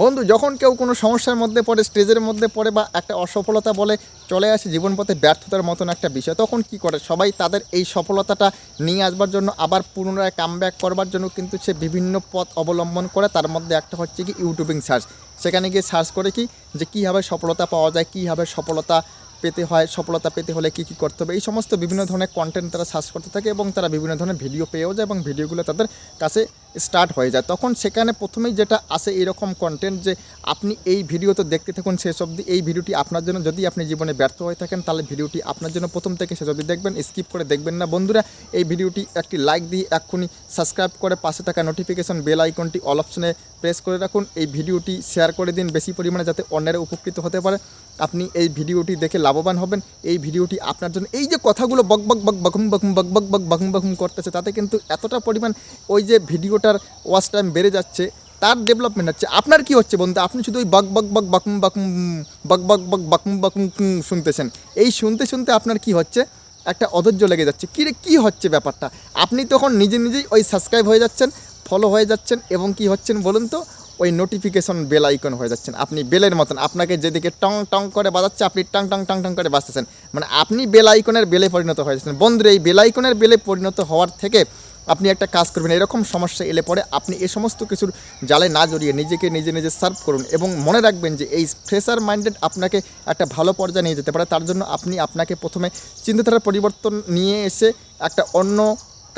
বন্ধু, যখন কেউ কোনো সমস্যার মধ্যে পড়ে, স্টেজের মধ্যে পড়ে বা একটা অসফলতা বলে চলে আসে জীবনপথে ব্যর্থতার মতন একটা বিষয়, তখন কি করে? সবাই তাদের এই সফলতাটা নিয়ে আসবার জন্য, আবার পুনরায় কামব্যাক করবার জন্য কিন্তু সে বিভিন্ন পথ অবলম্বন করে, তার মধ্যে একটা হচ্ছে কি ইউটিউবিং সার্চ। সেখানে গিয়ে সার্চ করে কি? যে কীভাবে সফলতা পাওয়া যায়, কীভাবে সফলতা পেতে হয়, সফলতা পেতে হলে কী কী করতে হবে? এই সমস্ত বিভিন্ন ধরনের কন্টেন্ট তারা সার্চ করতে থাকে এবং তারা বিভিন্ন ধরনের ভিডিও পেয়েও যায় এবং ভিডিওগুলো তাদের কাছে স্টার্ট হয়ে যায় তখন সেখানে প্রথমেই যেটা আসে এরকম কন্টেন্ট যে আপনি এই ভিডিও তো দেখতে থাকুন শেষ অবধি এই ভিডিওটি আপনার জন্য যদি আপনি জীবনে ব্যর্থ হয়ে থাকেন তাহলে ভিডিওটি আপনার জন্য প্রথম থেকে শেষ অবধি দেখবেন স্কিপ করে দেখবেন না বন্ধুরা এই ভিডিওটি একটি লাইক দিয়ে এক্ষুনি সাবস্ক্রাইব করে পাশে থাকা নোটিফিকেশন বেল আইকনটি অল অপশনে প্রেস করে রাখুন এই ভিডিওটি শেয়ার করে দিন বেশি পরিমাণে যাতে অন্যেরা উপকৃত হতে পারে আপনি এই ভিডিওটি দেখে লাভবান হবেন এই ভিডিওটি আপনার জন্য এই যে কথাগুলো বক বক বক বকুম বকুম বক বক বক বকুম বকুম করতেছে তাতে কিন্তু এতটা পরিমাণ ওই যে ভিডিওটার ওয়াচ টাইম বেড়ে যাচ্ছে, তার ডেভেলপমেন্ট হচ্ছে। আপনার কি হচ্ছে বন্ধু? আপনি শুধু ওই বক বক বক বাকুম বাকুম বক বক বক বাকুম বাকুম শুনতেছেন। এই শুনতে শুনতে আপনার কি হচ্ছে? একটা অধৈর্য লেগে যাচ্ছে। কী কী হচ্ছে ব্যাপারটা? আপনি তখন নিজে, নিজেই ওই সাবস্ক্রাইব হয়ে যাচ্ছেন ফলো হয়ে যাচ্ছেন, এবং কি হচ্ছেন বলুন তো? ওই নোটিফিকেশন বেল আইকন হয়ে যাচ্ছেন। আপনি বেলের মতন আপনাকে যেদিকে টং টং করে বাজাচ্ছে, আপনি টং টং টং টং করে বাজতেছেন। মানে আপনি বেল আইকনের বেলে পরিণত হয়ে যাচ্ছেন। বন্ধুরা, এই বেল আইকনের বেলে পরিণত হওয়ার থেকে আপনি একটা কাজ করবেন, এরকম সমস্যা এলে পরে আপনি এ সমস্ত কিছুর জালে না জড়িয়ে নিজেকে নিজে নিজে সার্ভ করুন এবং মনে রাখবেন যে এই ফ্রেশার মাইন্ডেড আপনাকে একটা ভালো পর্যায়ে নিয়ে যেতে পারে। তার জন্য আপনি আপনাকে প্রথমে চিন্তাধারার পরিবর্তন নিয়ে এসে একটা অন্য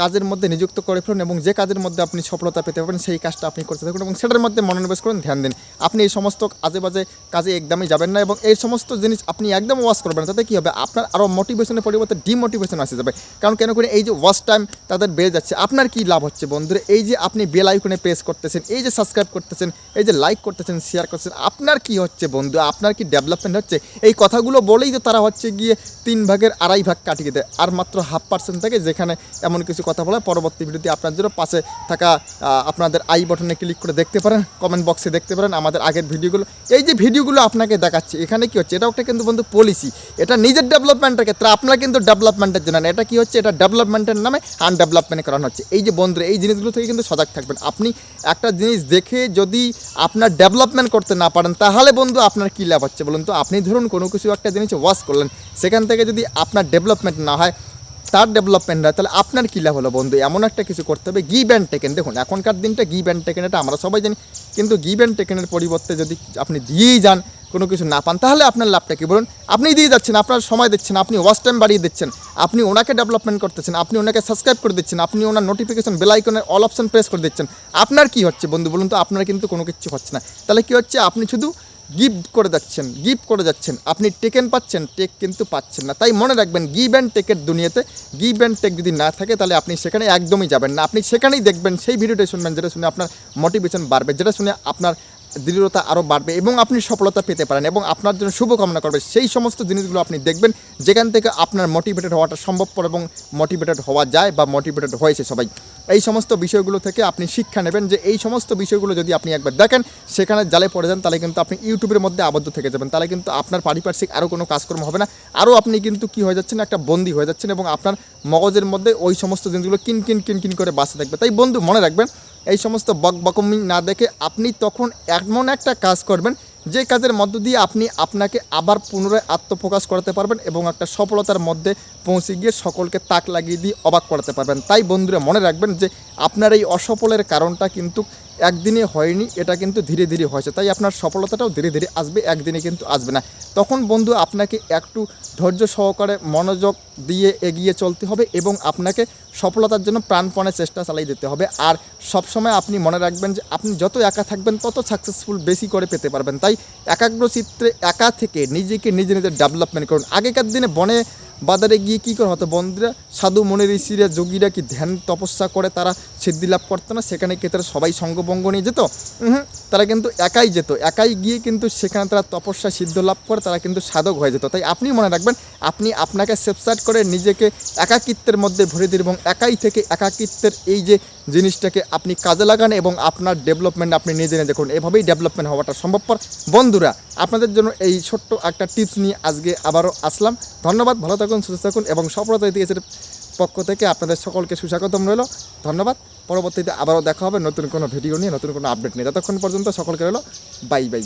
কাজের মধ্যে নিযুক্ত করে ফেলুন এবং যে কাজের মধ্যে আপনি সফলতা পেতে পারবেন সেই কাজটা আপনি করতে থাকুন এবং সেটার মধ্যে মনোনিবেশ করুন, ধ্যান দিন। আপনি এই সমস্ত আজে বাজে কাজে একদমই যাবেন না এবং এই সমস্ত জিনিস আপনি একদম ওয়াশ করবেন তাতে কী হবে? আপনার আরও মোটিভেশনের পরিবর্তে ডিমোটিভেশন আসে যাবে। কারণ কেন করে এই যে ওয়াশ টাইম তাদের বেড়ে যাচ্ছে, আপনার কি লাভ হচ্ছে বন্ধুরা? এই যে আপনি বেল আইকনে প্রেস করতেছেন, এই যে সাবস্ক্রাইব করতেছেন, এই যে লাইক করতেছেন শেয়ার করতেছেন, আপনার কি হচ্ছে বন্ধু আপনার কি ডেভেলপমেন্ট হচ্ছে? এই কথাগুলো বলেই তো তারা হচ্ছে গিয়ে তিন ভাগের আড়াই ভাগ কাটিয়ে দেয়, আর মাত্র হাফ পার্সেন্ট থাকে যেখানে এমন কিছু কথা বলা পরবর্তী ভিডিওতে আপনার জন্য পাশে থাকা আপনাদের আই বটনে ক্লিক করে দেখতে পারেন কমেন্ট বক্সে দেখতে পারেন আমাদের আগের ভিডিওগুলো। এই যে ভিডিওগুলো আপনাকে দেখাচ্ছে, এখানে কি হচ্ছে? এটা একটা কিন্তু বন্ধু পলিসি এটা নিজের ডেভেলপমেন্টের ক্ষেত্রে আপনারা কিন্তু ডেভেলপমেন্টের জন্য না এটা কি হচ্ছে? এটা ডেভেলপমেন্টের নামে আনডেভেলপমেন্ট করানো হচ্ছে। এই যে বন্ধুরা, এই জিনিসগুলো থেকে কিন্তু সজাগ থাকবেন। আপনি একটা জিনিস দেখে যদি আপনার ডেভেলপমেন্ট করতে না পারেন, তাহলে বন্ধু আপনার কী লাভ হচ্ছে বলুন তো? আপনি ধরুন কোনো কিছু একটা জিনিস ওয়াশ করলেন, সেখান থেকে যদি আপনার ডেভেলপমেন্ট না হয় তার ডেভেলপমেন্ট হয় তাহলে আপনার কী লাভ হলো বন্ধু? এমন একটা কিছু করতে হবে গিভ অ্যান্ড টেকেন দেখুন, এখনকার দিনটা গিভ অ্যান্ড টেকেন এটা আমরা সবাই জানি, কিন্তু গিভ অ্যান্ড টেকেনের পরিবর্তে যদি আপনি দিয়েই যান, কোনো কিছু না পান, তাহলে আপনার লাভটা কি? বলুন, আপনি দিয়ে যাচ্ছেন, আপনার সময় দিচ্ছেন, আপনি ওয়াচ টাইম বাড়িয়ে দিচ্ছেন, আপনি ওনাকে ডেভেলপমেন্ট করতেছেন, আপনি ওনাকে সাবস্ক্রাইব করে দিচ্ছেন, আপনি ওনার নোটিফিকেশন বেল আইকনের অল অপশন প্রেস করে দিচ্ছেন, আপনার কি হচ্ছে বন্ধু? বলুন তো, আপনার কিন্তু কোনো কিছু হচ্ছে না। তাহলে কী হচ্ছে? আপনি শুধু গিফট করে যাচ্ছেন গিফট করে যাচ্ছেন। আপনি টেকেন পাচ্ছেন টেক কিন্তু পাচ্ছেন না। তাই মনে রাখবেন গিভ অ্যান্ড টেকের দুনিয়াতে গিভ অ্যান্ড টেক যদি না থাকে, তাহলে আপনি সেখানে একদমই যাবেন না। আপনি সেখানেই দেখবেন, সেই ভিডিওটাই শুনবেন, যেটা শুনে আপনার মোটিভেশন বাড়বে, যেটা শুনে আপনার দৃঢ়তা আরও বাড়বে এবং আপনি সফলতা পেতে পারেন এবং আপনার জন্য শুভকামনা করবে। সেই সমস্ত জিনিসগুলো আপনি দেখবেন, যেখান থেকে আপনার মোটিভেটেড হওয়াটা সম্ভবপর এবং মোটিভেটেড হওয়া যায় বা মোটিভেটেড হয়েছে সবাই। এই সমস্ত বিষয়গুলো থেকে আপনি শিক্ষা নেবেন যে এই সমস্ত বিষয়গুলো যদি আপনি একবার দেখেন, সেখানে জালে পড়ে যান, তাহলে কিন্তু আপনি ইউটিউবের মধ্যে আবদ্ধ থেকে যাবেন। তাহলে কিন্তু আপনার পারিপার্শ্বিক আরও কোনো কাজকর্ম হবে না। আরও আপনি কিন্তু কি হয়ে যাচ্ছেন, একটা বন্দি হয়ে যাচ্ছেন এবং আপনার মগজের মধ্যে ওই সমস্ত জিনিসগুলো কিন কিন কিন কিন করে বাসে থাকবে। তাই বন্ধু, মনে রাখবেন এই সমস্ত বক বকমি না দেখে আপনি তখন এমন একটা কাজ করবেন, যে কাজের মধ্য দিয়ে আপনি আপনাকে আবার পুনরায় আত্মপ্রকাশ করাতে পারবেন এবং একটা সফলতার মধ্যে পৌঁছে গিয়ে সকলকে তাক লাগিয়ে দিয়ে অবাক করাতে পারবেন। তাই বন্ধুরা মনে রাখবেন যে আপনার এই অসফলের কারণটা কিন্তু একদিনে হয়নি, এটা কিন্তু ধীরে ধীরে হয়েছে। তাই আপনার সফলতাটাও ধীরে ধীরে আসবে, একদিনে কিন্তু আসবে না। তখন বন্ধু আপনাকে একটু ধৈর্য সহকারে মনোযোগ দিয়ে এগিয়ে চলতে হবে এবং আপনাকে সফলতার জন্য প্রাণপণে চেষ্টা চালিয়ে যেতে হবে। আর সবসময় আপনি মনে রাখবেন যে আপনি যত একা থাকবেন, তত সাকসেসফুল বেশি করে পেতে পারবেন। তাই একাগ্র চিত্রে একা থেকে নিজেকে নিজে নিজে ডেভেলপমেন্ট করুন। আগেকার দিনে বনে বাজারে গিয়ে কী করে হতো বন্ধুরা, সাধু মনে ঋষিরা যোগীরা কি ধ্যান তপস্যা করে? তারা সিদ্ধি লাভ করতো না সেখানে কি তারা সবাই সঙ্গভঙ্গ নিয়ে যেত। উহুম, তারা কিন্তু একাই যেত। একাই গিয়ে কিন্তু সেখানে তারা তপস্যা সিদ্ধ লাভ করে তারা কিন্তু সাধক হয়ে যেত। তাই আপনি মনে রাখবেন আপনি আপনাকে সেপসাইড করে নিজেকে একাকিত্বের মধ্যে ভরে দিন এবং একাই থেকে একাকিত্বের এই যে জিনিসটাকে আপনি কাজে লাগান এবং আপনার ডেভেলপমেন্ট আপনি নিজে নিজে করুন এভাবেই ডেভেলপমেন্ট হওয়াটা সম্ভবপর। বন্ধুরা আপনাদের জন্য এই ছোট্ট একটা টিপস নিয়ে আজকে আবারও আসলাম। ধন্যবাদ ভালো থাকুন সুস্থ থাকুন এবং সফলতা দিয়েছে পক্ষ থেকে আপনাদের সকলকে সুস্বাগতম রইল। ধন্যবাদ। পরবর্তীতে আবারও দেখা হবে নতুন কোনো ভিডিও নিয়ে, নতুন কোনো আপডেট নিয়ে। ততক্ষণ পর্যন্ত সকলকে রইল বাই বাই